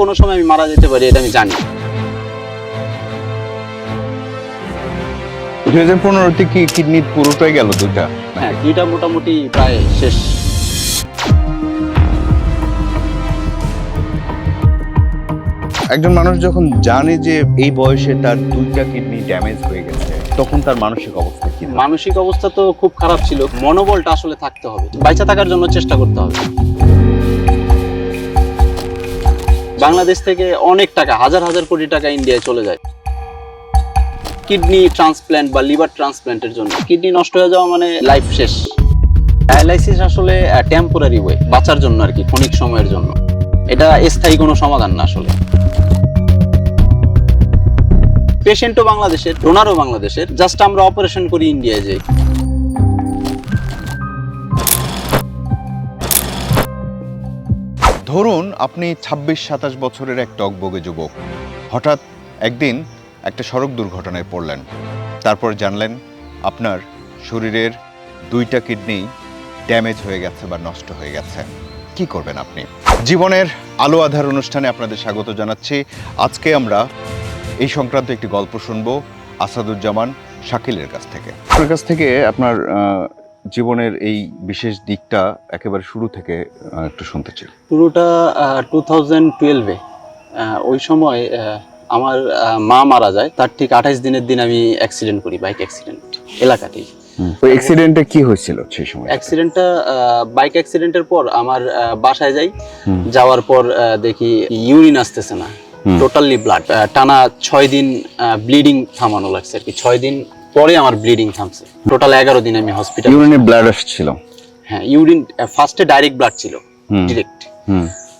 কোনো সময় আমি মারা যেতে পারি এটা আমি জানি। দুই হাজার পনেরোতে কি কিডনি পুরোটাই গেল দুটা হ্যাঁ দুইটা মোটামুটি প্রায় শেষ। একজন মানুষ যখন জানে যে এই বয়সে তার দুইটা কিডনি ড্যামেজ হয়ে গেছে তখন তার মানসিক অবস্থা কি? মানসিক অবস্থা তো খুব খারাপ ছিল। মনোবলটা আসলে থাকতে হবে। বাইচা থাকার জন্য চেষ্টা করতে হবে। বাংলাদেশ থেকে অনেক টাকা, হাজার হাজার কোটি টাকা ইন্ডিয়ায় চলে যায়। কিডনি ট্রান্সপ্ল্যান্ট বা লিভার ট্রান্সপ্ল্যান্টের জন্য। কিডনি নষ্ট হয়ে যাওয়া মানে লাইফ শেষ। ডায়ালাইসিস আসলে টেম্পোরারি ওয়ে বাঁচার জন্য আর কি, ক্ষণিক সময়ের জন্য। এটা স্থায়ী কোনো সমাধান না আসলে। পেশেন্টও বাংলাদেশের ডোনারও বাংলাদেশের জাস্ট আমরা অপারেশন করি ইন্ডিয়ায় যাই ধরুন আপনি ছাব্বিশ, সাতাশ বছরের এক টকবগে যুবক। হঠাৎ একদিন একটা সড়ক দুর্ঘটনায় পড়লেন। তারপর জানলেন আপনার শরীরের দুইটা কিডনি ড্যামেজ হয়ে গেছে বা নষ্ট হয়ে গেছে। কি করবেন আপনি? জীবনের আলো আধার অনুষ্ঠানে আপনাদের স্বাগত জানাচ্ছি। আজকে আমরা এই সংক্রান্ত একটি গল্প শুনব আসাদুজ্জামান শাকিলের কাছ থেকে। আপনার কাছ থেকে আপনার জীবনের এই বিশেষ দিকটা একেবারে শুরু থেকে একটু শুনতে চাই। পুরোটা টু থাউজেন্ড টুয়েলভে ওই সময় আমার মা মারা যায়। তার ঠিক আঠাইশ দিনের দিন আমি অ্যাক্সিডেন্ট করি বাইক অ্যাক্সিডেন্ট এলাকাতেই। ওই অ্যাক্সিডেন্টে কি হয়েছিল সেই সময়? অ্যাক্সিডেন্টটা বাইক অ্যাক্সিডেন্টের পর আমার বাসায় যাই। যাওয়ার পর আহ, দেখি ইউরিন আসতেছে না। টোটালি ব্লাড টানা ছয় দিন ব্লিডিং থামানো লাগছে আর কি। ছয় দিন পরে আমার ব্লিডিং থামছে। টোটাল এগারো দিন আমি হসপিটাল ইউরিনে ব্লাড আসছিল। হ্যাঁ ইউরিন ফার্স্টে ডাইরেক্ট ব্লাড ছিল ডিরেক্ট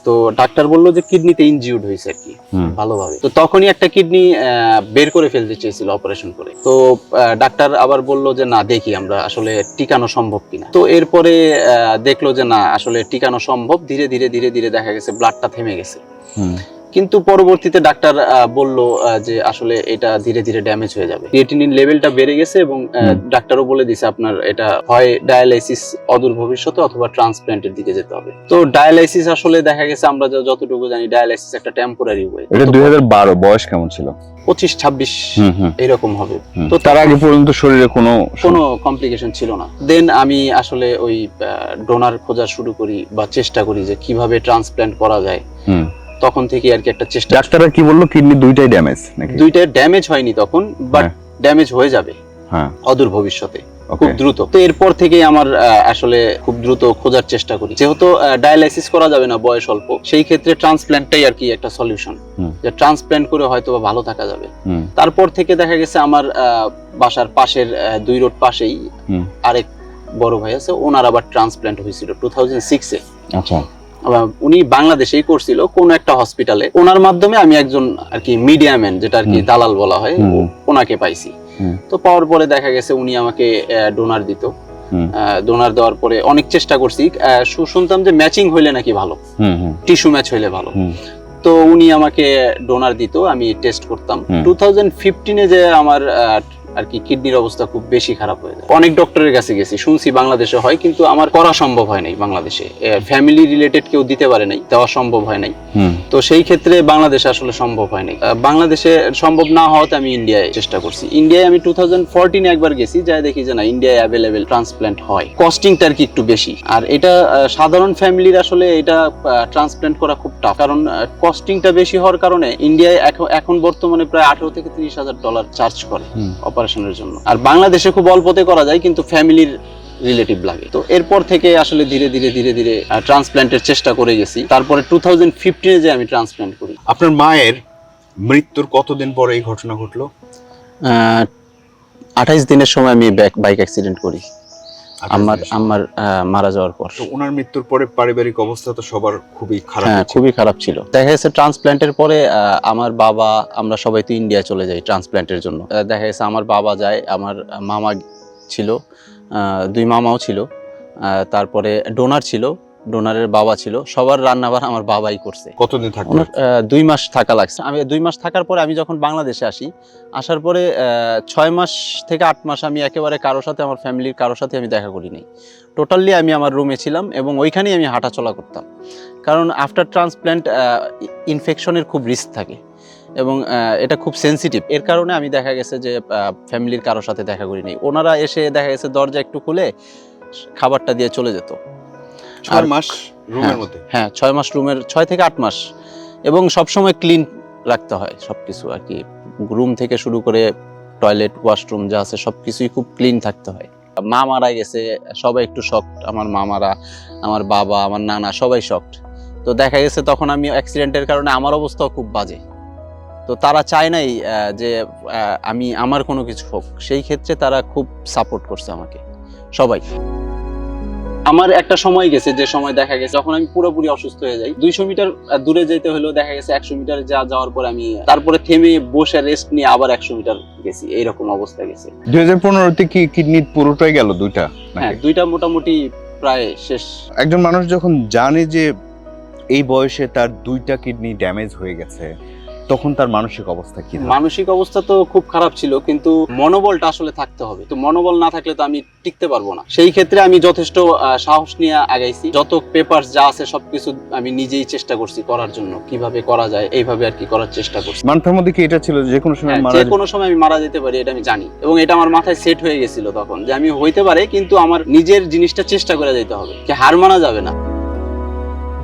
তো ডাক্তার বলল যে কিডনিতে ইনজিউর্ড হয়েছে আর কি ভালোভাবে। তো তখনই একটা কিডনি বের করে ফেলতে চেয়েছিল অপারেশন করে। তো ডাক্তার আবার বলল যে না দেখি আমরা আসলে টিকানো সম্ভব কিনা। তো এরপরে দেখল যে না আসলে টিকানো সম্ভব। ধীরে ধীরে ধীরে ধীরে দেখা গেছে ব্লাডটা থেমে গেছে। কিন্তু পরবর্তীতে ডাক্তার বলল যে আসলে এটা ধীরে ধীরে ড্যামেজ হয়ে যাবে। ক্রিয়েটিনিন লেভেলটা বেড়ে গেছে এবং। ডাক্তারও বলে দিছে আপনার এটা হয় ডায়ালাইসিস অদূর ভবিষ্যতে অথবা ট্রান্সপ্ল্যান্টের দিকে যেতে হবে। তো ডায়ালাইসিস আসলে দেখা গেছে আমরা যতটুকু জানি ডায়ালাইসিস একটা টেম্পোরারি ওয়ে এটা দুই হাজার বারো বয়স কেমন ছিল? পঁচিশ ছাব্বিশ এরকম হবে। তো তার আগে পর্যন্ত শরীরে কোনো কোনো কমপ্লিকেশন ছিল না। দেন আমি আসলে ওই ডোনার খোঁজা শুরু করি বা চেষ্টা করি যে কীভাবে ট্রান্সপ্ল্যান্ট করা যায়। তখন থেকে আর কি একটা চেষ্টা ডাক্তাররা কি বলল কিডনি দুইটাই ড্যামেজ নাকি? দুইটা ড্যামেজ হয়নি তখন বাট। ড্যামেজ হয়ে যাবে। হ্যাঁ। অদূর ভবিষ্যতে খুব দ্রুত। তো এরপর থেকেই আমার আসলে খুব দ্রুত খোঁজার চেষ্টা করি। যেহেতু ডায়ালাইসিস করা যাবে না বয়স অল্প সেই ক্ষেত্রে ট্রান্সপ্ল্যান্টটাই আর কি একটা সলিউশন যে ট্রান্সপ্ল্যান্ট করে হয়তো বা ভালো থাকা যাবে। তারপর থেকে দেখা গেছে আমার বাসার পাশের দুই রোড পাশেই আরেক বড় ভাই আছে ওনার আবার ট্রান্সপ্ল্যান্ট হয়েছিল টু থাউজেন্ড সিক্সে আচ্ছা। উনি বাংলাদেশেই করছিল কোন একটা হসপিটালে ওনার মাধ্যমে আমি একজন আর কি মিডিয়াম্যান যেটা আর কি দালাল বলা হয় ওনাকে পাইছি। তো পাওয়ার পরে দেখা গেছে উনি আমাকে ডোনার দিত। ডোনার দেওয়ার পরে অনেক চেষ্টা করছি। শুনতাম যে ম্যাচিং হইলে নাকি ভালো। টিস্যু ম্যাচ হইলে ভালো। তো উনি আমাকে ডোনার দিত আমি টেস্ট করতাম। টু থাউজেন্ড ফিফটিনে যে আমার আর কি কিডনির অবস্থা খুব বেশি খারাপ হয়ে যায়। অনেক ডক্টরের কাছে গেছি শুনছি বাংলাদেশে হয় কিন্তু আমার করা সম্ভব হয় নাই বাংলাদেশে। ফ্যামিলি রিলেটেড কেউ দিতে পারে নাই দেওয়া সম্ভব হয় নাই। তো সেই ক্ষেত্রে বাংলাদেশে আসলে সম্ভব হয় নাই। বাংলাদেশে সম্ভব না হওয়াতে আমি ইন্ডিয়ায় চেষ্টা করছি। ইন্ডিয়ায় আমি টু থাউজেন্ড ফোরটিনে একবার গেছি যাই দেখি যে না ইন্ডিয়ায় অ্যাভেলেবেল ট্রান্সপ্ল্যান্ট হয়। কস্টিংটা আর কি একটু বেশি। আর এটা সাধারণ ফ্যামিলির আসলে এটা ট্রান্সপ্ল্যান্ট করা খুব টাফ কারণ কস্টিংটা বেশি হওয়ার কারণে ইন্ডিয়ায় এখন বর্তমানে প্রায় আঠেরো থেকে তিরিশ হাজার ডলার চার্জ করে। অপারেশনের জন্য। আর বাংলাদেশে খুব অল্পতে করা যায় কিন্তু ফ্যামিলির রিলেটিভ লাগে। তো এরপর থেকে আসলে ধীরে ধীরে ধীরে ধীরে ট্রান্সপ্ল্যান্টের চেষ্টা করে গেছি। তারপরে টু থাউজেন্ড ফিফটিনে যে আমি ট্রান্সপ্ল্যান্ট করি। আপনার মায়ের মৃত্যুর কতদিন পরে এই ঘটনা ঘটলো? আঠাইশ দিনের সময় আমি বাইক অ্যাক্সিডেন্ট করি। আমার আমার মারা যাওয়ার পর। ওনার মৃত্যুর পরে পারিবারিক অবস্থা তো সবার খুবই খারাপ হ্যাঁ খুবই খারাপ ছিল। দেখা গেছে ট্রান্সপ্ল্যান্টের পরে আমার বাবা আমরা সবাই তো ইন্ডিয়া চলে যাই ট্রান্সপ্ল্যান্টের জন্য। দেখা গেছে আমার বাবা যায় আমার মামা ছিল আহ, দুই মামাও ছিল তারপরে ডোনার ছিল ডোনারের বাবা ছিল সবার রান্নাবার আমার বাবাই করছে। কতদিন ওনার দুই মাস থাকা লাগছে। আমি দুই মাস থাকার পরে আমি যখন বাংলাদেশে আসি আসার পরে ছয় মাস থেকে আট মাস আমি একেবারে কারোর সাথে আমার ফ্যামিলির কারোর সাথে আমি দেখা করি নাই। টোটালি আমি আমার রুমে ছিলাম এবং ওইখানেই আমি হাঁটাচলা করতাম। কারণ আফটার ট্রান্সপ্ল্যান্ট ইনফেকশনের খুব রিস্ক থাকে এবং এটা খুব সেনসিটিভ এর কারণে আমি দেখা গেছে যে ফ্যামিলির কারোর সাথে দেখা করি নাই। ওনারা এসে দেখা গেছে দরজা একটু খুলে খাবারটা দিয়ে চলে যেত। ছয় মাস রুমের হ্যাঁ, মধ্যে? হ্যাঁ ছয় মাস রুমের ছয় থেকে আট মাস। এবং সবসময় ক্লিন রাখতে হয় সব কিছু আর কি। রুম থেকে শুরু করে টয়লেট ওয়াশরুম যা আছে সব কিছুই খুব ক্লিন থাকতে হয়। মা মারা গেছে সবাই একটু শক্ট। আমার মামারা আমার বাবা আমার নানা সবাই শক্ট। তো দেখা গেছে তখন আমি অ্যাক্সিডেন্টের কারণে আমার অবস্থাও খুব বাজে। তো তারা চায় নাই যে আমি আমার কোনো কিছু হোক। সেই ক্ষেত্রে তারা খুব সাপোর্ট করছে আমাকে। সবাই। আমার একটা সময় গেছে যে সময় দেখা গেছে যখন আমি পুরোপুরি অসুস্থ হয়ে যাই। দুইশো মিটার দূরে যেতে হলেও দেখা গেছে একশো মিটার যা যাওয়ার পর আমি তারপরে থেমে বসে রেস্ট নিয়ে আবার একশো মিটার গেছি। এইরকম অবস্থা গেছে। দুই হাজার পনেরোতে কি কিডনি পুরোটাই গেল দুইটা হ্যাঁ দুইটা মোটামুটি প্রায় শেষ। একজন মানুষ যখন জানে যে এই বয়সে তার দুইটা কিডনি ড্যামেজ হয়ে গেছে তখন তার মানসিক অবস্থা কি মানসিক অবস্থা তো খুব খারাপ ছিল কিন্তু মনোবলটা আসলে থাকতে হবে। তো মনোবল না থাকলে তো আমি টিকতে পারব না। সেই ক্ষেত্রে আমি যথেষ্ট সাহস নিয়ে আগাইছি। যত পেপার যা আছে সবকিছু আমি নিজেই চেষ্টা করছি করার জন্য। কীভাবে করা যায় এইভাবে আর কি করার চেষ্টা করছি। মাথার মধ্যে কি এটা ছিল যে কোনো সময় হ্যাঁ, মারা যে কোনো সময় আমি মারা যেতে পারি এটা আমি জানি। এবং এটা আমার মাথায় সেট হয়ে গেছিল তখন যে আমি হইতে পারে কিন্তু আমার নিজের জিনিসটা চেষ্টা করে যেতে হবে। কি হার মানা যাবে না।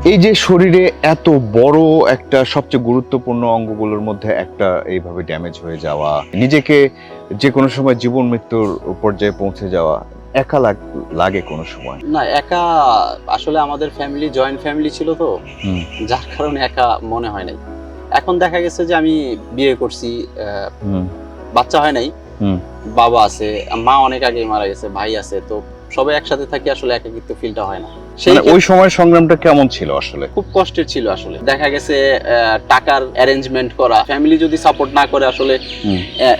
এই যে শরীরে এত বড় একটা সবচেয়ে গুরুত্বপূর্ণ অঙ্গগুলোর মধ্যে একটা এইভাবে ড্যামেজ হয়ে যাওয়া নিজেকে যে কোনো সময় জীবন মৃত্যুর পর্যায়ে পৌঁছে যাওয়া একা লাগে কোনো সময়? না একা আসলে আমাদের ফ্যামিলি জয়েন্ট ফ্যামিলি ছিল তো। যার কারণে একা মনে হয় নাই। এখন দেখা গেছে যে আমি বিয়ে করছি বাচ্চা হয় নাই। বাবা আছে মা অনেক আগে মারা গেছে ভাই আছে তো সবাই একসাথে থাকি আসলে একাকিত্ব ফিলটা হয় না। মানে ওই সময় সংগ্রামটা কেমন ছিল আসলে? খুব কষ্টের ছিল আসলে। দেখা গেছে টাকার অ্যারেঞ্জমেন্ট করা ফ্যামিলি যদি সাপোর্ট না করে আসলে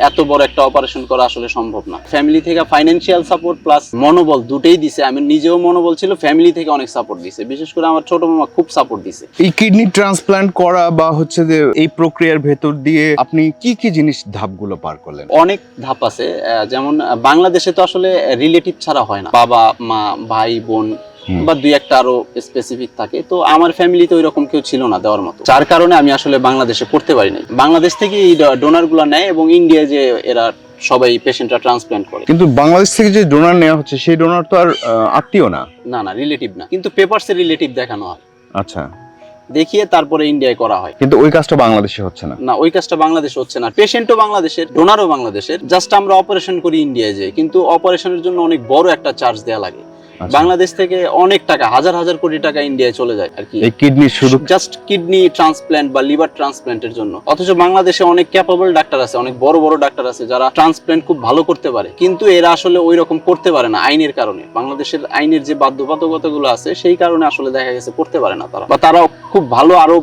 এত বড় একটা অপারেশন করা আসলে সম্ভব না। ফ্যামিলি থেকে ফাইন্যান্সিয়াল সাপোর্ট প্লাস মনোবল দুটেই দিছে। আমি নিজেও মনোবল ছিল ফ্যামিলি থেকে অনেক সাপোর্ট দিছে। বিশেষ করে আমার ছোট মামা খুব সাপোর্ট দিছে। এই কিডনি ট্রান্সপ্লান্ট করা বা হচ্ছে যে এই প্রক্রিয়ার ভেতর দিয়ে আপনি কি কি জিনিস ধাপগুলো পার করলেন? অনেক ধাপ আছে। যেমন বাংলাদেশে তো আসলে রিলেটিভ ছাড়া হয় না। বাবা মা ভাই বোন। বা দুই একটা আরও স্পেসিফিক থাকে। তো আমার ফ্যামিলিতে ওই রকম কেউ ছিল না দেওয়ার মতো। যার কারণে আমি আসলে বাংলাদেশে করতে পারি নাই। বাংলাদেশ থেকে এই ডোনারগুলো নেয় এবং ইন্ডিয়া যে এরা সবাই পেশেন্টরা ট্রান্সপ্ল্যান্ট করে। কিন্তু বাংলাদেশ থেকে যে ডোনার নেওয়া হচ্ছে সেই ডোনার তো আর আত্মীয় না? না না রিলেটিভ না। কিন্তু পেপারসে রিলেটিভ দেখানো হয়। আচ্ছা। দেখিয়ে তারপরে ইন্ডিয়ায় করা হয়। কিন্তু ওই কাজটা বাংলাদেশে হচ্ছে না? না ওই কাজটা বাংলাদেশে হচ্ছে না। পেশেন্টও বাংলাদেশের ডোনারও বাংলাদেশের। জাস্ট আমরা অপারেশন করি ইন্ডিয়ায় যে কিন্তু অপারেশনের জন্য অনেক বড় একটা চার্জ দেওয়া লাগে। বাংলাদেশ থেকে অনেক টাকা হাজার হাজার কোটি টাকা ইন্ডিয়ায় চলে যায় আর কি। এই কিডনি শুধু জাস্ট কিডনি ট্রান্সপ্ল্যান্ট বা লিভার ট্রান্সপ্ল্যান্টের জন্য। অথচ বাংলাদেশে অনেক ক্যাপাবল ডাক্তার আছে অনেক বড় বড় ডাক্তার আছে যারা ট্রান্সপ্ল্যান্ট খুব ভালো করতে পারে। কিন্তু এরা আসলে ওই রকম করতে পারে না আইনের কারণে। বাংলাদেশের আইনের যে বাধ্যবাধকতাগুলো আছে সেই কারণে আসলে দেখা গেছে করতে পারে না তারা। বা তারা খুব ভালো আরও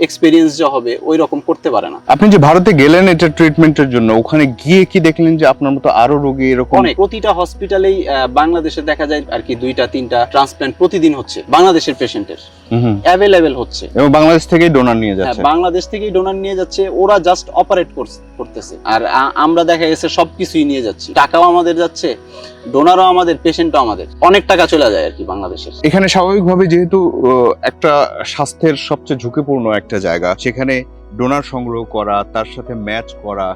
এক্সপিরিয়েন্স যা হবে ওই রকম করতে পারে না। আপনি যে ভারতে গেলেন এটা ট্রিটমেন্টের জন্য ওখানে গিয়ে কি দেখলেন যে আপনার মতো আরও রোগী এরকম? অনেক। প্রতিটা হসপিটালেই বাংলাদেশে দেখা যায় আর কি দুইটা তিনটা ট্রান্সপ্ল্যান্ট প্রতিদিন হচ্ছে বাংলাদেশের পেশেন্টের। অ্যাভেলেবেল হচ্ছে। এবং বাংলাদেশ থেকেই ডোনার নিয়ে হ্যাঁ, যাচ্ছে। বাংলাদেশ থেকেই ডোনার নিয়ে যাচ্ছে ওরা জাস্ট অপারেট করতেছে। আর আমরা দেখা গেছে সবকিছুই নিয়ে যাচ্ছি। টাকাও আমাদের যাচ্ছে ডোনারও আমাদের পেশেন্টও আমাদের। অনেক টাকা চলে যায় আর কি বাংলাদেশের। এখানে স্বাভাবিকভাবে যেহেতু একটা স্বাস্থ্যের সবচেয়ে ঝুঁকিপূর্ণ একটা জায়গা, সেখানে ডোনার সংগ্রহ করা, তার সাথে ম্যাচ করা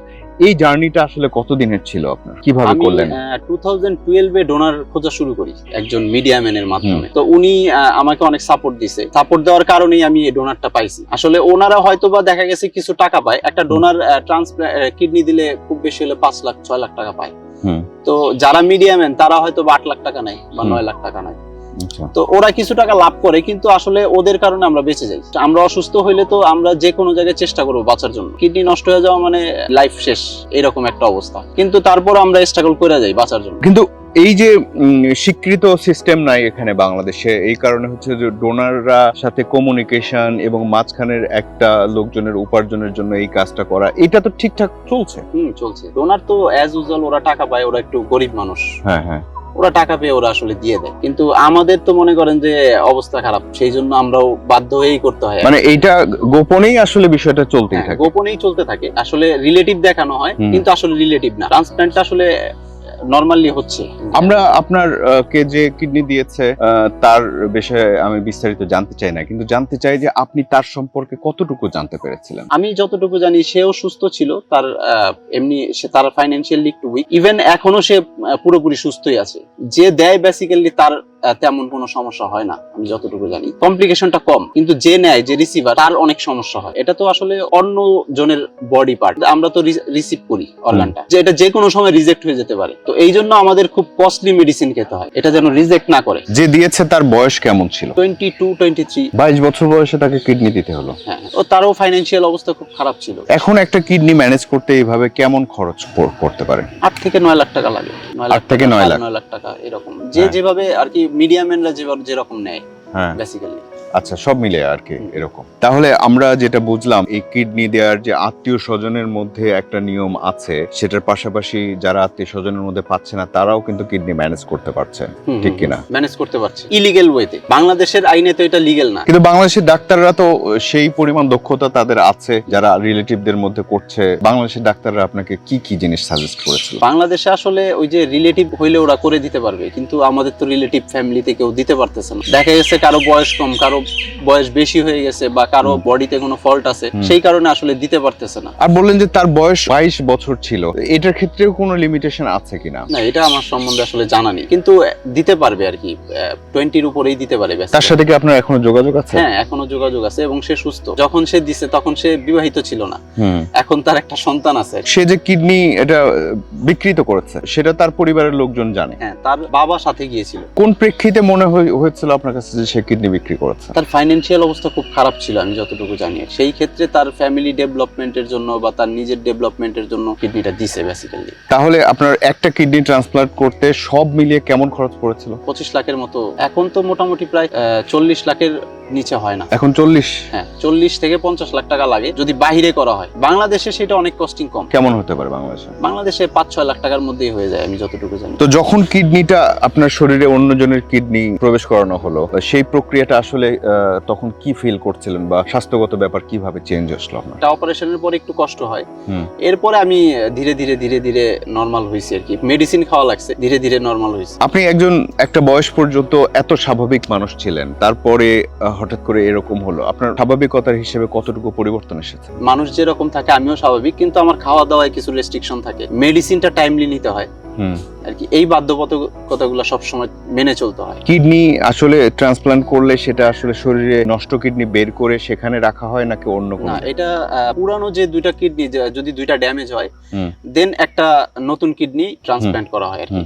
এই জার্নিটা আসলে কতদিনের ছিল আপনার? কীভাবে করলেন? টু থাউজেন্ড টুয়েলভে ডোনার খোঁজা শুরু করি একজন মিডিয়াম্যানের মাধ্যমে। তো উনি আমাকে অনেক সাপোর্ট দিছে। সাপোর্ট দেওয়ার কারণেই আমি এই ডোনারটা পাইছি। আসলে ওনারা হয়তো বা দেখা গেছে কিছু টাকা পায়। একটা ডোনার কিডনি দিলে খুব বেশি হলে পাঁচ লাখ ছয় লাখ টাকা পায়। তো যারা মিডিয়াম্যান তারা হয়তো বা আট লাখ টাকা নেয় বা। নয় লাখ টাকা নেয়। তো ওরা কিছু টাকা লাভ করে কিন্তু আসলে ওদের কারণে আমরা বেঁচে যাই। আমরা অসুস্থ হইলে তো আমরা যে কোনো জায়গায় চেষ্টা করব বাঁচার জন্য। কিডনি নষ্ট হয়ে যাওয়া মানে লাইফ শেষ এরকম একটা অবস্থা। কিন্তু তারপর আমরা স্ট্রাগল করে যাই বাঁচার জন্য। কিন্তু এই যে স্বীকৃত সিস্টেম নাই এখানে বাংলাদেশে এই কারণে হচ্ছে যে ডোনাররা সাথে কমিউনিকেশন এবং মাঝখানের একটা লোকজনের উপার্জনের জন্য এই কাজটা করা এটা তো ঠিকঠাক চলছে? হুম চলছে। ডোনার তো অ্যাজ ইউজুয়াল ওরা টাকা পায় ওরা একটু গরিব মানুষ। হ্যাঁ হ্যাঁ। ওরা টাকা পেয়ে ওরা আসলে দিয়ে দেয়। কিন্তু আমাদের তো মনে করেন যে অবস্থা খারাপ সেই জন্য আমরাও বাধ্য হয়েই করতে হয়। মানে এইটা গোপনেই আসলে বিষয়টা চলতে হ্যাঁ, থাকে। গোপনেই চলতে থাকে। আসলে রিলেটিভ দেখানো হয় কিন্তু আসলে রিলেটিভ না। ট্রান্সপ্ল্যান্টটা আসলে নর্মালি হচ্ছে। আমরা আপনার কে যে কিডনি দিয়েছে তার বিষয়ে আমি বিস্তারিত জানতে চাই না কিন্তু জানতে চাই যে আপনি তার সম্পর্কে কতটুকু জানতে পেরেছিলেন? আমি যতটুকু জানি সেও সুস্থ ছিল তার এমনি সে তার ফাইন্যান্সিয়ালি একটু উইক ইভেন এখনও সে পুরোপুরি সুস্থই আছে। যে দেয় বেসিক্যালি তার তেমন কোনো সমস্যা হয় না আমি যতটুকু জানি। কমপ্লিকেশনটা কম কিন্তু যে নেয় যে রিসিভার তার অনেক সমস্যা হয়। এটা তো আসলে অন্য জনের বডি পার্ট আমরা তো রিসিভ করি অর্গানটা যে এটা যে কোনো সময় রিজেক্ট হয়ে যেতে পারে। তো এই জন্য আমাদের খুব কস্টলি মেডিসিন খেতে হয়। এটা যেন রিজেক্ট না করে। যে দিয়েছে তার বয়স কেমন ছিল? টোয়েন্টি টু টোয়েন্টি থ্রি বাইশ বছর বয়সে তাকে কিডনি দিতে হলো। হ্যাঁ ও তারও ফাইন্যান্সিয়াল অবস্থা খুব খারাপ ছিল। এখন একটা কিডনি ম্যানেজ করতে এইভাবে কেমন খরচ পড়তে পারে? আট থেকে নয় লাখ টাকা লাগে। আট থেকে নয় লাখ। নয় লাখ টাকা এরকম। যে হ্যাঁ। যেভাবে আর কি মিডিয়ামেনরা যেভাবে যেরকম নেয় বেসিক্যালি আচ্ছা সব মিলে আর কি এরকম। তাহলে আমরা যেটা বুঝলাম এই কিডনি দেওয়ার যে আত্মীয় স্বজনের মধ্যে একটা নিয়ম আছে সেটার পাশাপাশি যারা আত্মীয় স্বজনের মধ্যে পাচ্ছে না তারাও কিন্তু কিডনি ম্যানেজ করতে পারছে ঠিক কিনা? ম্যানেজ করতে পারছে। ইলিগেল ওয়েতে বাংলাদেশের আইনে তো এটা লিগেল না। কিন্তু বাংলাদেশের ডাক্তাররা তো সেই পরিমাণ দক্ষতা তাদের আছে যারা রিলেটিভদের মধ্যে করছে। বাংলাদেশের ডাক্তাররা আপনাকে কি কি জিনিস সাজেস্ট করেছিল? বাংলাদেশে আসলে ওই যে রিলেটিভ হইলে ওরা করে দিতে পারবে কিন্তু আমাদের তো রিলেটিভ ফ্যামিলিতে কেউ দিতে পারতেছে না। দেখা গেছে কারও বয়স কম কারও বয়স বেশি হয়ে গেছে বা কারও বডিতে কোনো ফল্ট আছে সেই কারণে আসলে দিতে পারতেছে না। আর বললেন যে তার বয়স বাইশ বছর ছিল এটার ক্ষেত্রেও কোনো লিমিটেশন আছে কিনা? না এটা আমার সম্বন্ধে আসলে জানা নেই। কিন্তু দিতে পারবে আর কি টোয়েন্টির উপরেই দিতে পারে তার সাথে কি আপনার এখনও যোগাযোগ আছে? হ্যাঁ এখনও যোগাযোগ আছে এবং সে সুস্থ। যখন সে দিছে তখন সে বিবাহিত ছিল না। এখন তার একটা সন্তান আছে। সে যে কিডনি এটা বিকৃত করেছে সেটা তার পরিবারের লোকজন জানে। হ্যাঁ তার বাবা সাথে গিয়েছিল। কোন প্রেক্ষিতে মনে হয়ে- হয়েছিল আপনার কাছে যে সে কিডনি বিক্রি করেছে? তার ফাইন্যান্সিয়াল অবস্থা খুব খারাপ ছিল আমি যতটুকু জানি। সেই ক্ষেত্রে তার ফ্যামিলি ডেভেলপমেন্টের জন্য বা তার নিজের ডেভেলপমেন্টের জন্য কিডনিটা দিছে বেসিক্যালি তাহলে আপনার একটা কিডনি ট্রান্সপ্লান্ট করতে সব মিলিয়ে কেমন খরচ পড়েছিল? পঁচিশ লাখের মতো। এখন তো মোটামুটি প্রায় চল্লিশ লাখের নিচে হয় না। এখন চল্লিশ? হ্যাঁ চল্লিশ থেকে পঞ্চাশ লাখ টাকা লাগে যদি বাহিরে করা হয়। বাংলাদেশে সেটা অনেক কস্টিং কম। কেমন হতে পারে বাংলাদেশে? বাংলাদেশে পাঁচ ছয় লাখ টাকার মধ্যেই হয়ে যায় আমি যতটুকু জানি। তো যখন কিডনিটা আপনার শরীরে অন্যজনের কিডনি প্রবেশ করানো হলো সেই প্রক্রিয়াটা আসলে তখন কি ফিল করছিলেন বা স্বাস্থ্যগত ব্যাপার কীভাবে চেঞ্জ আসলো আপনার? অপারেশনের পরে একটু কষ্ট হয়। এরপরে আমি ধীরে ধীরে ধীরে ধীরে নর্মাল হয়েছি আর কি। মেডিসিন খাওয়া লাগছে ধীরে ধীরে নর্মাল হয়েছে। আপনি একজন একটা বয়স পর্যন্ত এত স্বাভাবিক মানুষ ছিলেন তারপরে হঠাৎ করে এরকম হলো। আপনার স্বাভাবিকতার হিসেবে কতটুকু পরিবর্তন এসেছে? মানুষ যেরকম থাকে আমিও স্বাভাবিক কিন্তু আমার খাওয়া দাওয়ায় কিছু রেস্ট্রিকশন থাকে। মেডিসিনটা টাইমলি নিতে হয়। আর কি এই বাধ্যবাধকতাগুলো সবসময় মেনে চলতে হয়। কিডনি আসলে ট্রান্সপ্লান্ট করলে সেটা আসলে শরীরে নষ্ট কিডনি বের করে সেখানে রাখা হয় নাকি অন্য কোনো না এটা পুরানো যে দুইটা কিডনি যদি দুইটা ড্যামেজ হয় দেন একটা নতুন কিডনি ট্রান্সপ্ল্যান্ট করা হয় আর কি।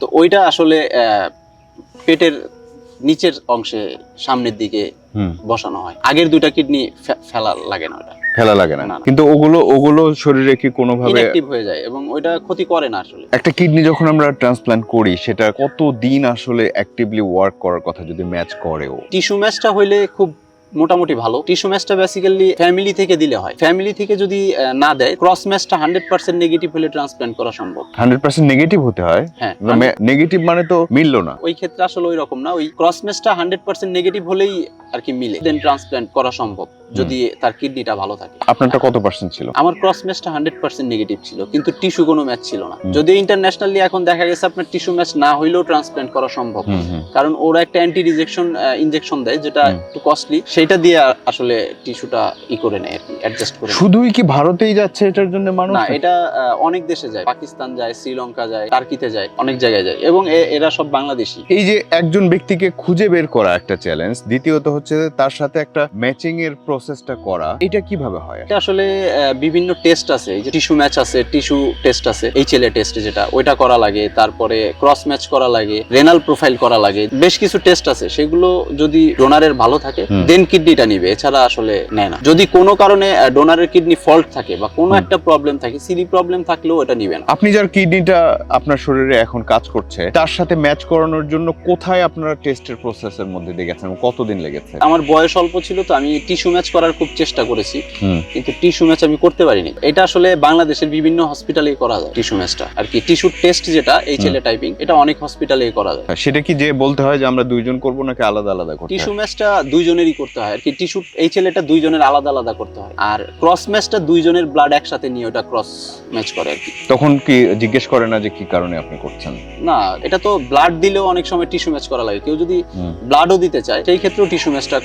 তো ওইটা আসলে আহ, পেটের নিচের অংশে সামনের দিকে বসানো হয়। আগের দুইটা কিডনি ফেলা লাগে না ওটা। ফেলা লাগে না। কিন্তু ওগুলো ওগুলো শরীরে কি কোনোভাবে ইনঅ্যাক্টিভ হয়ে যায় এবং ওইটা ক্ষতি করে না আসলে। একটা কিডনি যখন আমরা ট্রান্সপ্লান্ট করি সেটা কত দিন আসলে অ্যাক্টিভলি ওয়ার্ক করার কথা যদি ম্যাচ করেও? টিস্যু ম্যাচটা হইলে খুব মোটামুটি ভালো। টিস্যু ম্যাচটা বেসিক্যালি ফ্যামিলি থেকে দিলে হয়। ফ্যামিলি থেকে যদি না দেয় ক্রস ম্যাচটা হান্ড্রেড পার্সেন্ট নেগেটিভ হলে ট্রান্সপ্ল্যান্ট করা সম্ভব। হান্ড্রেড পার্সেন্ট নেগেটিভ হতে হয়? হ্যাঁ নেগেটিভ মানে তো মিললো না। ওই ক্ষেত্রে আসলে ওই রকম না। ওই ক্রস ম্যাচটা হান্ড্রেড পার্সেন্ট নেগেটিভ হলেই আর কি মিলে। দেন ট্রান্সপ্ল্যান্ট করা সম্ভব যদি তার কিডনিটা ভালো থাকে। আপনারটা কত পার্সেন্ট ছিল? আমার ক্রস ম্যাচটা হান্ড্রেড পার্সেন্ট নেগেটিভ ছিল কিন্তু টিস্যু কোনো ম্যাচ ছিল না। যদিও ইন্টারন্যাশনালি এখন দেখা গেছে আপনার টিস্যু ম্যাচ না হইলেও ট্রান্সপ্ল্যান্ট করা সম্ভব। কারণ ওরা একটা অ্যান্টি রিজেকশন ইনজেকশন দেয় যেটা একটু কস্টলি সেটা দিয়ে আসলে টিস্যুটা ই করে নেয় আর কি অ্যাডজাস্ট করে শুধুই কি ভারতেই যাচ্ছে এটার জন্য মানুষ? না এটা অনেক দেশে যায়। পাকিস্তান যায় শ্রীলঙ্কা যায় টার্কিতে যায় অনেক জায়গায় যায়। এবং এরা সব বাংলাদেশি। এই যে একজন ব্যক্তিকে খুঁজে বের করা একটা চ্যালেঞ্জ দ্বিতীয়ত হচ্ছে যে তার সাথে একটা ম্যাচিং এর প্রসেসটা করা এটা কীভাবে হয়? এটা আসলে বিভিন্ন টেস্ট আছে। যে টিস্যু ম্যাচ আছে টিস্যু টেস্ট আছে এই ছেলে টেস্ট যেটা ওইটা করা লাগে তারপরে ক্রস ম্যাচ করা লাগে রেনাল প্রোফাইল করা লাগে বেশ কিছু টেস্ট আছে। সেগুলো যদি ডোনারের ভালো থাকে দেন কিডনিটা নিবে। এছাড়া আসলে নেয় না। যদি কোনো কারণে ডোনারের কিডনি ফল্ট থাকে বা কোনো একটা প্রবলেম থাকে সিলি প্রবলেম থাকলেও এটা নিবে না। আপনি যার কিডনিটা আপনার শরীরে এখন কাজ করছে তার সাথে ম্যাচ করানোর জন্য কোথায় আপনারা টেস্টের প্রসেসের মধ্যে দিয়ে গেছেন? কতদিন লেগেছে? গেছে আমার বয়স অল্প ছিল তো আমি টিস্যু ম্যাচ করার খুব চেষ্টা করেছি। কিন্তু টিস্যু ম্যাচ আমি করতে পারিনি। এটা আসলে বাংলাদেশের বিভিন্ন হসপিটালে করা যায় টিস্যু ম্যাচটা। আর কি টিস্যু টেস্ট যেটা এই ছেলে টাইপিং এটা অনেক হসপিটালে করা যায়। সেটা কি যে বলতে হয় যে আমরা দুইজন করব নাকি আলাদা আলাদা করতে টিস্যু? ম্যাচটা দুইজনেরই করতে হয়। আর কি টিস্যু এই ছেলেটা দুইজনের আলাদা আলাদা করতে হয়। আর ক্রস ম্যাচটা দুইজনের ব্লাড একসাথে নিয়ে ওটা ক্রস ম্যাচ করে আর কি। তখন কি জিজ্ঞেস করে না যে কি কারণে আপনি করছেন? না এটা তো ব্লাড দিলেও অনেক সময় টিস্যু ম্যাচ করা লাগে। কেউ যদি। ব্লাডও দিতে চায় সেই ক্ষেত্রেও টিস্যু ম্যাচটা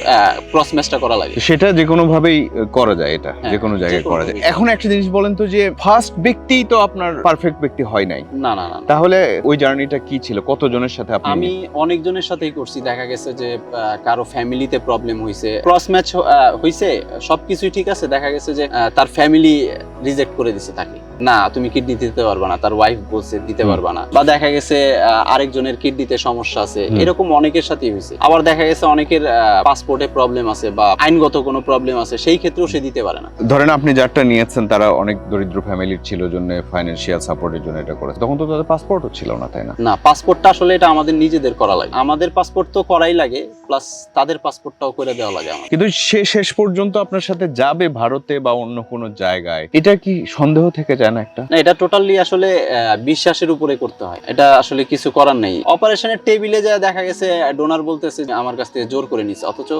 ক্রস ম্যাচটা করা লাগে। সেটা যে কোনো ভাবেই করা যায় এটা হ্যাঁ, যে কোনো জায়গায় করা যায়। এখন একটা জিনিস বলেন তো যে ফার্স্ট ব্যক্তি তো আপনার পারফেক্ট ব্যক্তি হয় নাই। না না না। তাহলে ওই জার্নিটা কি ছিল? কতজনের সাথে আপনি আমি অনেকজনের সাথেই করছি। দেখা গেছে যে কারও ফ্যামিলিতে প্রবলেম হয়েছে ক্রস ম্যাচ হয়েছে সবকিছুই ঠিক আছে। দেখা গেছে যে তার ফ্যামিলি রিজেক্ট করে দিছে তাকে। না তুমি কিডনি দিতে পারবা না। তার ওয়াইফ বলছে দিতে। পারবা না। বা দেখা গেছে আরেকজনের কিডনিতে সমস্যা আছে। এরকম অনেকের সাথেই হয়েছে আবার দেখা গেছে অনেকের পাসপোর্টে প্রবলেম আছে বা আইনগত কোনো প্রবলেম আছে সেই ক্ষেত্রেও সে দিতে পারে না। ধরেন আপনি যারটা নিয়েছেন তারা অনেক দরিদ্র ফ্যামিলির ছিল জন্য ফাইন্যান্সিয়াল সাপোর্টের জন্য এটা করেছে। তখন তো তাদের পাসপোর্টও ছিল না তাই না? না পাসপোর্টটা আসলে এটা আমাদের নিজেদের করা লাগে। আমাদের পাসপোর্ট তো করাই লাগে প্লাস তাদের পাসপোর্টটাও করে দেওয়া লাগে আমার কিন্তু সে শেষ পর্যন্ত আপনার সাথে যাবে ভারতে বা অন্য কোনো জায়গায় এটা কি সন্দেহ থেকে যায় না একটা? না এটা টোটালি আসলে বিশ্বাসের উপরে করতে হয়। এটা আসলে কিছু করার নেই। অপারেশনের টেবিলে যা দেখা গেছে ডোনার বলতেছে আমার কাছ থেকে জোর করে নিছে অথচ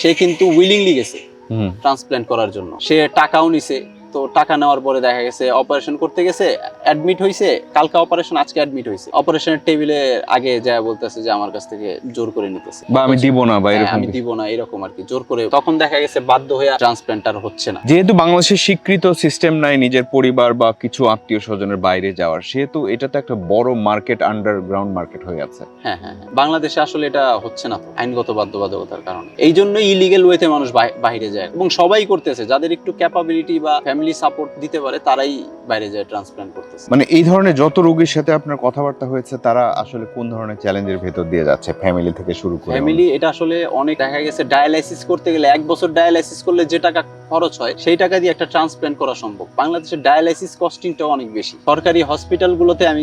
সে কিন্তু উইলিংলি গেছে ট্রান্সপ্লান্ট ট্রান্সপ্ল্যান্ট করার জন্য। সে টাকাও নিছে তো টাকা নেওয়ার পরে দেখা গেছে অপারেশন করতে গেছে অ্যাডমিট হয়েছে কালকে অপারেশন আজকে অ্যাডমিট হয়েছে অপারেশনের টেবিলে আগে যা বলতেছে যে আমার কাছ থেকে জোর করে নিতেছে। বা আমি দিব না বা হ্যাঁ, এরকম আমি দিব না এরকম আর কি জোর করে। তখন দেখা গেছে বাধ্য হয়ে ট্রান্সপ্ল্যান্ট আর হচ্ছে না। যেহেতু বাংলাদেশের স্বীকৃত সিস্টেম নাই নিজের পরিবার বা কিছু আত্মীয় স্বজনের বাইরে যাওয়ার সেহেতু এটা তো একটা বড় মার্কেট আন্ডারগ্রাউন্ড মার্কেট হয়ে আছে। হ্যাঁ হ্যাঁ হ্যাঁ। বাংলাদেশে আসলে এটা হচ্ছে না আইনগত বাধ্যবাধকতার কারণে। এই জন্যই ইলিগেল ওয়েতে মানুষ বাইরে যায়। এবং সবাই করতেছে যাদের একটু ক্যাপাবিলিটি বা ফ্যামিলি সাপোর্ট দিতে পারে তারাই বাইরে যায় ট্রান্সপ্ল্যান্ট করতেছে মানে এই ধরনের যত রোগীর সাথে আপনার কথাবার্তা হয়েছে তারা আসলে কোন ধরনের চ্যালেঞ্জের ভেতর দিয়ে যাচ্ছে ফ্যামিলি থেকে শুরু করে? ফ্যামিলি এটা আসলে অনেক দেখা গেছে ডায়ালাইসিস করতে গেলে এক বছর ডায়ালাইসিস করলে যে টাকা খরচ হয় সেই টাকা দিয়ে একটা ট্রান্সপ্ল্যান্ট করা সম্ভব। বাংলাদেশের ডায়ালাইসিস কস্টিংটাও অনেক বেশি। সরকারি হসপিটালগুলোতে আমি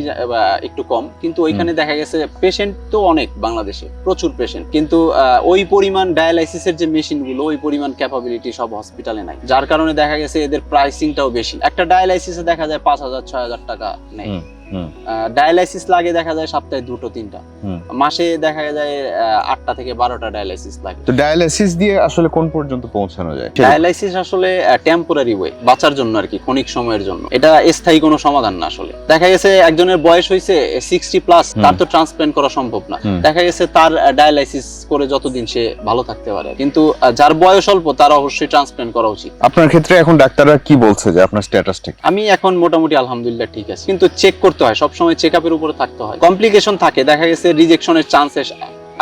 একটু কম কিন্তু ওইখানে দেখা গেছে পেশেন্ট তো অনেক বাংলাদেশে প্রচুর পেশেন্ট কিন্তু ওই পরিমাণ ডায়ালাইসিসের যে মেশিনগুলো ওই পরিমাণ ক্যাপাবিলিটি সব হসপিটালে নাই। যার কারণে দেখা গেছে এদের প্রাইসিংটাও বেশি। একটা ডায়ালাইসিসে দেখা যায় পাঁচ হাজার ছয় হাজার টাকা নেয়। ডায়ালাইসিস লাগে দেখা যায় সপ্তাহে দুটো তিনটা। মাসে দেখা যায় আটটা থেকে বারোটা ডায়ালাইসিস লাগে। তো ডায়ালিসিস দিয়ে আসলে কোন পর্যন্ত পৌঁছানো যায়? ডায়ালাইসিস আসলে টেম্পোরারি ওয়ে বাঁচার জন্য আর কি ক্ষণিক সময়ের জন্য। এটা স্থায়ী কোনো সমাধান না আসলে। দেখা গেছে একজনের বয়স হয়েছে সিক্সটি প্লাস তার তো ট্রান্সপ্ল্যান্ট করা সম্ভব না। দেখা গেছে তার ডায়ালাইসিস করে যতদিন সে ভালো থাকতে পারে। কিন্তু যার বয়স অল্প তার অবশ্যই ট্রান্সপ্ল্যান্ট করা উচিত। আপনার ক্ষেত্রে এখন ডাক্তাররা কি বলছে যে আপনার স্ট্যাটাসটা কি আমি এখন মোটামুটি আলহামদুলিল্লাহ ঠিক আছে। কিন্তু চেক করতে হয় সবসময় চেক আপের উপরে থাকতে হয়। কমপ্লিকেশন থাকে দেখা গেছে রিজেকশনের চান্সেস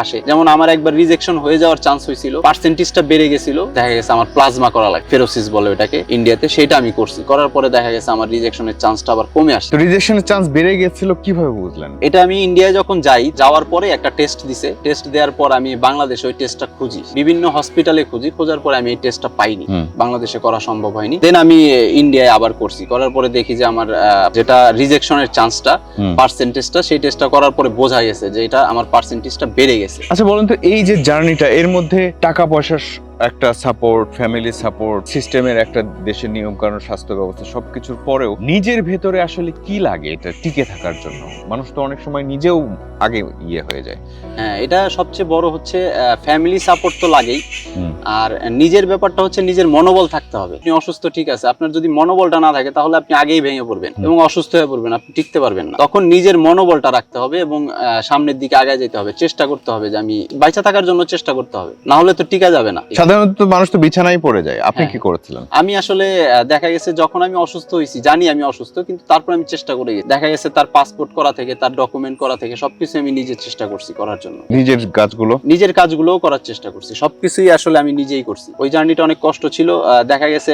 আসে। যেমন আমার একবার রিজেকশন হয়ে যাওয়ার চান্স হয়েছিল পার্সেন্টেজটা বেড়ে গেছিল দেখা গেছে আমার প্লাজমা করা লাগে ফেরোসিস বলে ওটাকে ইন্ডিয়াতে সেটা আমি করছি। করার পরে দেখা গেছে আমার রিজেকশনের চান্সটা আবার কমে আসছে। তো রিজেকশনের চান্স বেড়ে গেছিল কীভাবে বুঝলেন? এটা আমি ইন্ডিয়ায় যখন যাই যাওয়ার পরে একটা টেস্ট দিছে। টেস্ট দেওয়ার পর আমি বাংলাদেশে ওই টেস্টটা খুঁজি। বিভিন্ন হসপিটালে খুঁজি খোঁজার পরে আমি এই টেস্টটা পাইনি। বাংলাদেশে করা সম্ভব হয়নি। দেন আমি ইন্ডিয়ায় আবার করছি। করার পরে দেখি যে আমার যেটা রিজেকশনের চান্সটা। পার্সেন্টেজটা সেই টেস্টটা করার পরে বোঝা গেছে যে এটা আমার পার্সেন্টেজটা বেড়ে গেছে। আচ্ছা বলেন তো এই যে জার্নিটা এর মধ্যে টাকা পয়সার স- একটা সাপোর্ট ফ্যামিলি সাপোর্ট সিস্টেমের একটা দেশের নিয়ম কানুন স্বাস্থ্য ব্যবস্থা সবকিছুর পরেও নিজের ভেতরে আসলে কি লাগে এটা টিকে থাকার জন্য? মানুষ তো অনেক সময় নিজেও আগে ইয়ে হয়ে যায়। হ্যাঁ এটা সবচেয়ে বড় হচ্ছে ফ্যামিলি সাপোর্ট তো লাগেই। আর নিজের ব্যাপারটা হচ্ছে নিজের মনোবল থাকতে হবে। আপনি অসুস্থ ঠিক আছে। আপনার যদি মনোবলটা না থাকে তাহলে আপনি আগেই ভেঙে পড়বেন এবং অসুস্থ হয়ে পড়বেন আপনি টিকতে পারবেন না। তখন নিজের মনোবলটা রাখতে হবে এবং আহ, সামনের দিকে আগায় যেতে হবে। চেষ্টা করতে হবে যে আমি বাইচা থাকার জন্য চেষ্টা করতে হবে। না হলে তো টিকা যাবে না। সাধারণত মানুষ তো বিছানায় পড়ে যায়। আপনি হ্যাঁ। কি করেছিলেন? আমি আসলে দেখা গেছে যখন আমি অসুস্থ হয়েছি জানি আমি অসুস্থ কিন্তু তারপর আমি চেষ্টা করে গেছি। দেখা গেছে তার পাসপোর্ট করা থেকে তার ডকুমেন্ট করা থেকে সবকিছু আমি নিজে চেষ্টা করছি করার জন্য। নিজের কাজগুলো? নিজের কাজগুলোও করার চেষ্টা করছি। সবকিছুই আসলে আমি নিজেই করছি। ওই জার্নিটা অনেক কষ্ট ছিল। দেখা গেছে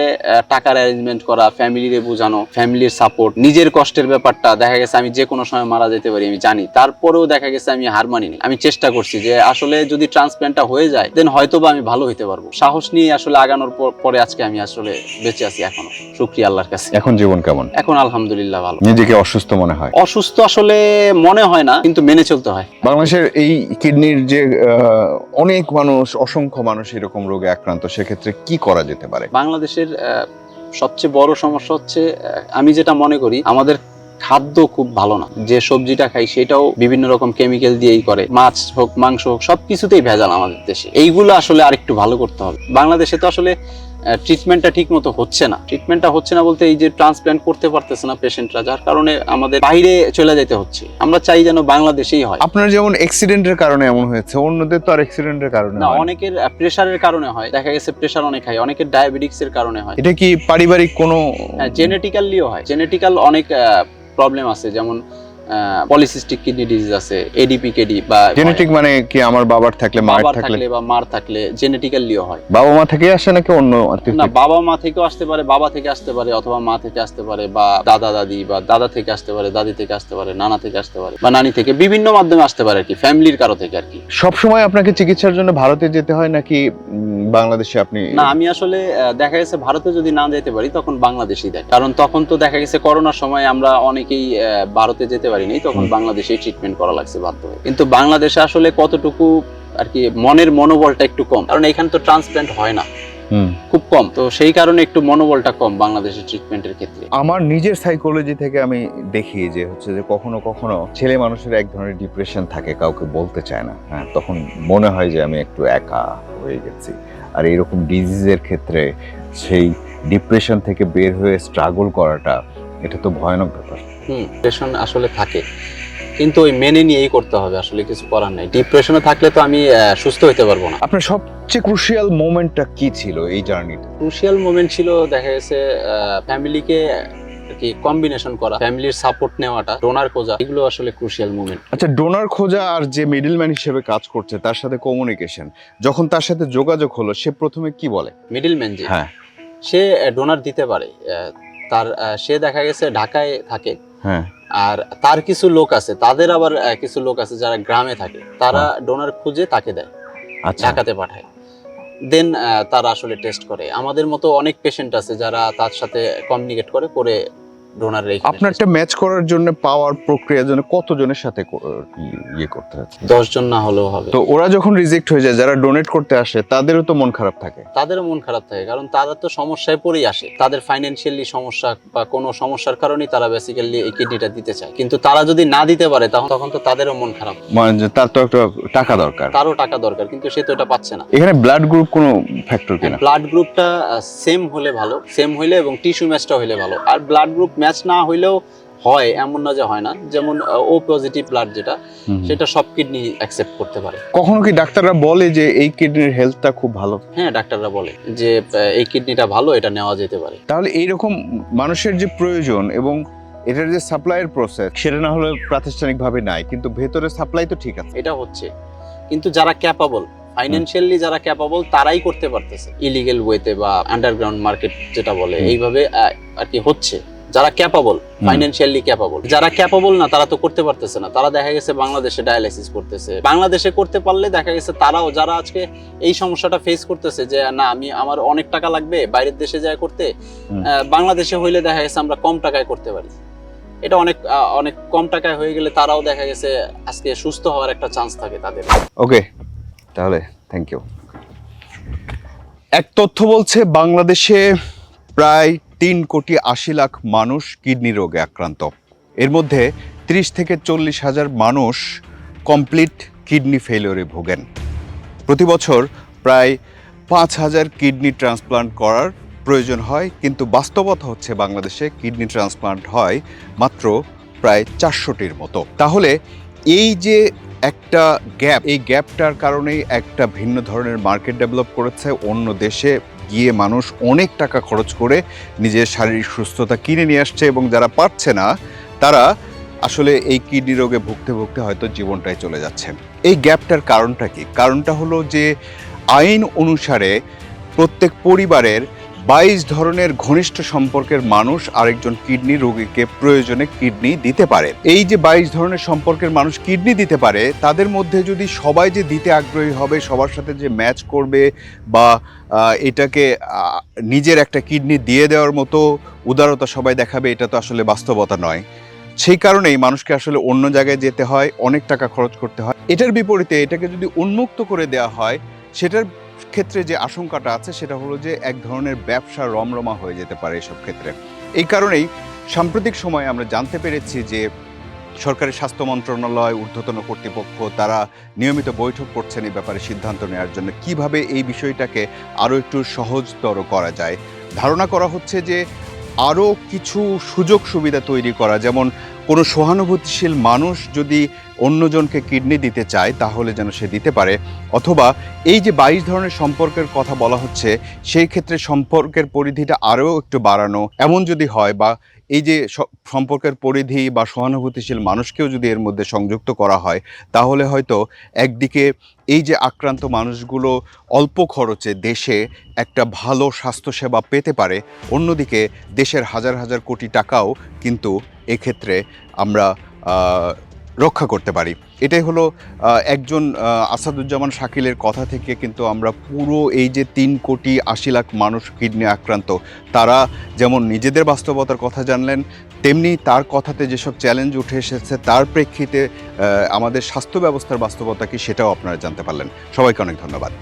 টাকার অ্যারেঞ্জমেন্ট করা ফ্যামিলিরে বোঝানো ফ্যামিলির সাপোর্ট নিজের কষ্টের ব্যাপারটা। দেখা গেছে আমি যে কোনো সময় মারা যেতে পারি আমি জানি। তারপরেও দেখা গেছে আমি হার মানিনি। আমি চেষ্টা করছি যে আসলে যদি ট্রান্সপ্ল্যান্টটা হয়ে যায় দেন হয়তো বা আমি ভালো হইতে পারব। পারব সাহস নিয়ে আসলে আগানোর পর- আজকে আমি আসলে বেঁচে আছি এখনও। শুক্রিয়া আল্লাহর কাছে। এখন জীবন কেমন? এখন আলহামদুলিল্লাহ ভালো। নিজেকে অসুস্থ মনে হয়? অসুস্থ আসলে মনে হয় না কিন্তু মেনে চলতে হয়। বাংলাদেশের এই কিডনির যে অনেক মানুষ অসংখ্য মানুষ এরকম রোগে আক্রান্ত সেক্ষেত্রে কি করা যেতে পারে? বাংলাদেশের সবচেয়ে বড় সমস্যা হচ্ছে আমি যেটা মনে করি আমাদের খাদ্য খুব ভালো না। যে সবজিটা খাই সেটাও বিভিন্ন রকম কেমিক্যাল দিয়েই করে। মাছ হোক মাংস হোক সবকিছুতেই ভেজাল আমাদের দেশে। এইগুলো আসলে আরেকটু ভালো করতে হবে। বাংলাদেশে তো আসলে ট্রিটমেন্টটা ঠিক মতো হচ্ছে না। ট্রিটমেন্টটা হচ্ছে না বলতে এই যে ট্রান্সপ্ল্যান্ট করতে পারতেছে না পেশেন্টরা যার কারণে আমাদের বাইরে চলে যেতে হচ্ছে। আমরা চাই যেন বাংলাদেশেই হয়। আপনার যেমন অ্যাক্সিডেন্টের কারণে এমন হয়েছে অন্যদের তো আর অ্যাক্সিডেন্টের কারণে না অনেকের প্রেশারের কারণে হয়। দেখা গেছে প্রেশার অনেক হয় অনেকের ডায়াবেটিক্স এর কারণে হয়। এটা কি পারিবারিক কোনো জেনেটিক্যালিও হয়। জেনেটিক্যাল অনেক প্রবলেম আছে যেমন পলিসিস্টিক কিডনি ডিজিজ আছে এডিপি কেডি বা জেনেটিক মানে কি আমার বাবার থাকলে বাবার থাকলে? বা মার থাকলে জেনেটিক্যালিও হয়। বাবা মা থেকে আসে নাকি অন্য না বাবা মা থেকেও আসতে পারে বাবা থেকে আসতে পারে অথবা মা থেকে আসতে পারে বা দাদা দাদি বা দাদা থেকে আসতে পারে দাদি থেকে আসতে পারে নানা থেকে আসতে পারে বা নানি থেকে বিভিন্ন মাধ্যমে আসতে পারে আর কি ফ্যামিলির কারও থেকে আর কি। সব সময় আপনাকে চিকিৎসার জন্য ভারতে যেতে হয় নাকি বাংলাদেশে আপনি? না আমি আসলে দেখা গেছে ভারতে যদি না যেতে পারি তখন বাংলাদেশেই দেয় কারণ তখন তো দেখা গেছে করোনার সময় আমরা অনেকেই ভারতে যেতে পারি নাই তখন হুম। বাংলাদেশেই ট্রিটমেন্ট করা লাগছে বাধ্য হয়ে। কিন্তু বাংলাদেশে আসলে কতটুকু আর কি মনের মনোবলটা একটু কম কারণ এখানে তো ট্রান্সপ্ল্যান্ট হয় না। খুব কম তো সেই কারণে একটু মনোবলটা কম বাংলাদেশের ট্রিটমেন্টের ক্ষেত্রে। আমার নিজের সাইকোলজি থেকে আমি দেখি যে হচ্ছে যে কখনো কখনো ছেলে মানুষের এক ধরনের ডিপ্রেশন থাকে কাউকে বলতে চায় না। হ্যাঁ তখন মনে হয় যে আমি একটু একা হয়ে গেছি। আর এরকম ডিজিজের ক্ষেত্রে সেই ডিপ্রেশন থেকে বের হয়ে স্ট্রাগল করাটা এটা তো ভয়ানক ব্যাপার। হুম ডিপ্রেশন আসলে থাকে। কিন্তু ওই মেনে নিয়েই করতে হবে আসলে কিছু করার নাই। ডিপ্রেশনে থাকলে তো আমি সুস্থ হতে পারব না। আপনার সবচেয়ে ক্রুশিয়াল মোমেন্টটা কি ছিল এই জার্নিটা ক্রুশিয়াল মোমেন্ট ছিল দেখা গেছে ফ্যামিলিকে কি কম্বিনেশন করা ফ্যামিলির সাপোর্ট নেওয়াটা ডোনার খোঁজা এগুলো আসলে ক্রুশিয়াল মোমেন্ট আচ্ছা ডোনার খোঁজা আর যে মিডলম্যান হিসেবে কাজ করছে তার সাথে কমিউনিকেশন যখন তার সাথে যোগাযোগ হলো সে প্রথমে কি বলে? মিডিল ম্যান যে হ্যাঁ। সে ডোনার দিতে পারে। তার সে দেখা গেছে ঢাকায় থাকে। আর তার কিছু লোক আছে তাদের আবার কিছু লোক আছে যারা গ্রামে থাকে তারা ডোনার খুঁজে তাকে দেয় আর ঢাকাতে পাঠায়। দেন তারা আসলে টেস্ট করে। আমাদের মতো অনেক পেশেন্ট আছে যারা তার সাথে কমিউনিকেট করে করে ডোনার রেখে আপনারটা ম্যাচ করার জন্য পাওয়ার প্রক্রিয়ার জন্য কতজনের সাথে ইয়ে করতে হচ্ছে? দশ জন না হলেও হবে। তো ওরা যখন রিজেক্ট হয়ে যায় যারা ডোনেট করতে আসে তাদেরও তো মন খারাপ থাকে? তাদেরও মন খারাপ থাকে কারণ তারা তো সমস্যায় পড়েই আসে। তাদের ফাইন্যান্সিয়ালি সমস্যা বা কোনো সমস্যার কারণেই তারা বেসিক্যালি এই কিডনিটা দিতে চায়। কিন্তু তারা যদি না দিতে পারে তখন তখন তো তাদেরও মন খারাপ। মানে তার তো একটা টাকা দরকার। তারও টাকা দরকার কিন্তু সে তো এটা পাচ্ছে না। এখানে ব্লাড গ্রুপ কোনো ফ্যাক্টর কিনা? ব্লাড গ্রুপটা সেম হলে ভালো সেম হইলে এবং টিস্যু ম্যাচটা হইলে ভালো। আর ব্লাড গ্রুপ ম্যাচ না হইলেও হয় এমন না যে হয় না। যেমন ও পজিটিভ ব্লাড যেটা সেটা সব কিডনি অ্যাকসেপ্ট করতে পারে। কখনো কি ডাক্তাররা বলে যে এই কিডনির হেলথটা খুব ভালো? হ্যাঁ ডাক্তাররা বলে যে এই কিডনিটা ভালো এটা নেওয়া যেতে পারে। তাহলে এইরকম মানুষের যে প্রয়োজন এবং এটার যে সাপ্লাইয়ের প্রসেস সেটা না হলে প্রাতিষ্ঠানিকভাবে নাই কিন্তু ভেতরে সাপ্লাই তো ঠিক আছে। এটা হচ্ছে। কিন্তু যারা ক্যাপাবল ফাইন্যান্সিয়ালি যারা ক্যাপাবল তারাই করতে পারতেছে। ইলিগেল ওয়েতে বা আন্ডারগ্রাউন্ড মার্কেট যেটা বলে এইভাবে আর কি হচ্ছে। যারা ক্যাপাবল ফাইন্যান্সিয়ালি ক্যাপাবল যারা ক্যাপাবল না তারা তো করতে পারতেছে না। তারা দেখা গেছে বাংলাদেশে ডায়ালাইসিস করতেছে। বাংলাদেশে করতে পারলে দেখা গেছে তারাও যারা আজকে এই সমস্যাটা ফেস করতেছে যে না আমি আমার অনেক টাকা লাগবে বাইরের দেশে যায় করতে বাংলাদেশে হইলে দেখা গেছে আমরা কম টাকায় করতে পারি। এটা অনেক অনেক কম টাকায় হয়ে গেলে তারাও দেখা গেছে আজকে সুস্থ হওয়ার একটা চান্স থাকে তাদের। ওকে তাহলে থ্যাংক ইউ এক তথ্য বলছে বাংলাদেশে প্রায় তিন কোটি আশি লাখ মানুষ কিডনি রোগে আক্রান্ত। এর মধ্যে ত্রিশ থেকে চল্লিশ হাজার মানুষ কমপ্লিট কিডনি ফেলিওরে ভোগেন। প্রতি বছর প্রায় পাঁচ হাজার কিডনি ট্রান্সপ্লান্ট করার প্রয়োজন হয়, কিন্তু বাস্তবতা হচ্ছে বাংলাদেশে কিডনি ট্রান্সপ্লান্ট হয় মাত্র প্রায় চারশোটির মতো। তাহলে এই যে একটা গ্যাপ, এই গ্যাপটার কারণেই একটা ভিন্ন ধরনের মার্কেট ডেভেলপ করেছে। অন্য দেশে গিয়ে মানুষ অনেক টাকা খরচ করে নিজের শারীরিক সুস্থতা কিনে নিয়ে আসছে এবং যারা পারছে না, তারা আসলে এই কিডনি রোগে ভুগতে ভুগতে হয়তো জীবনটাই চলে যাচ্ছে। এই গ্যাপটার কারণটা কি? কারণটা হলো যে আইন অনুসারে প্রত্যেক পরিবারের বাইশ ধরনের ঘনিষ্ঠ সম্পর্কের মানুষ আরেকজন কিডনি রোগীকে প্রয়োজনে কিডনি দিতে পারে। এই যে বাইশ ধরনের সম্পর্কের মানুষ কিডনি দিতে পারে, তাদের মধ্যে যদি সবাই যে দিতে আগ্রহী হবে, সবার সাথে যে ম্যাচ করবে বা এটাকে নিজের একটা কিডনি দিয়ে দেওয়ার মতো উদারতা সবাই দেখাবে, এটা তো আসলে বাস্তবতা নয়। সেই কারণেই মানুষকে আসলে অন্য জায়গায় যেতে হয়, অনেক টাকা খরচ করতে হয়। এটার বিপরীতে এটাকে যদি উন্মুক্ত করে দেওয়া হয়, সেটার ক্ষেত্রে যে আশঙ্কাটা আছে, সেটা হলো যে এক ধরনের ব্যবসা রমরমা হয়ে যেতে পারে এসব ক্ষেত্রে। এই কারণেই সাম্প্রতিক সময়ে আমরা জানতে পেরেছি যে সরকারি স্বাস্থ্য মন্ত্রণালয়, ঊর্ধ্বতন কর্তৃপক্ষ, তারা নিয়মিত বৈঠক করছেন এই ব্যাপারে সিদ্ধান্ত নেওয়ার জন্য। কীভাবে এই বিষয়টাকে আরও একটু সহজতর করা যায়? ধারণা করা হচ্ছে যে আরও কিছু সুযোগ সুবিধা তৈরি করা। যেমন কোনো সহানুভূতিশীল মানুষ যদি অন্যজনকে কিডনি দিতে চায়, তাহলে যেন সে দিতে পারে। অথবা এই যে বাইশ ধরনের সম্পর্কের কথা বলা হচ্ছে, সেই ক্ষেত্রে সম্পর্কের পরিধিটা আরও একটু বাড়ানো। এমন যদি হয় বা এই যে সম্পর্কের পরিধি বা সহানুভূতিশীল মানুষকেও যদি এর মধ্যে সংযুক্ত করা হয়, তাহলে হয়তো একদিকে এই যে আক্রান্ত মানুষগুলো অল্প খরচে দেশে একটা ভালো স্বাস্থ্যসেবা পেতে পারে, অন্যদিকে দেশের হাজার হাজার কোটি টাকাও কিন্তু এক্ষেত্রে আমরা রক্ষা করতে পারি। এটাই হলো একজন আসাদুজ্জামান শাকিলের কথা থেকে কিন্তু আমরা পুরো এই যে তিন কোটি আশি লাখ মানুষ কিডনি আক্রান্ত, তারা যেমন নিজেদের বাস্তবতার কথা জানলেন, তেমনি তার কথাতে যেসব চ্যালেঞ্জ উঠে এসেছে, তার প্রেক্ষিতে আমাদের স্বাস্থ্য ব্যবস্থার বাস্তবতা কি সেটাও আপনারা জানতে পারলেন। সবাইকে অনেক ধন্যবাদ।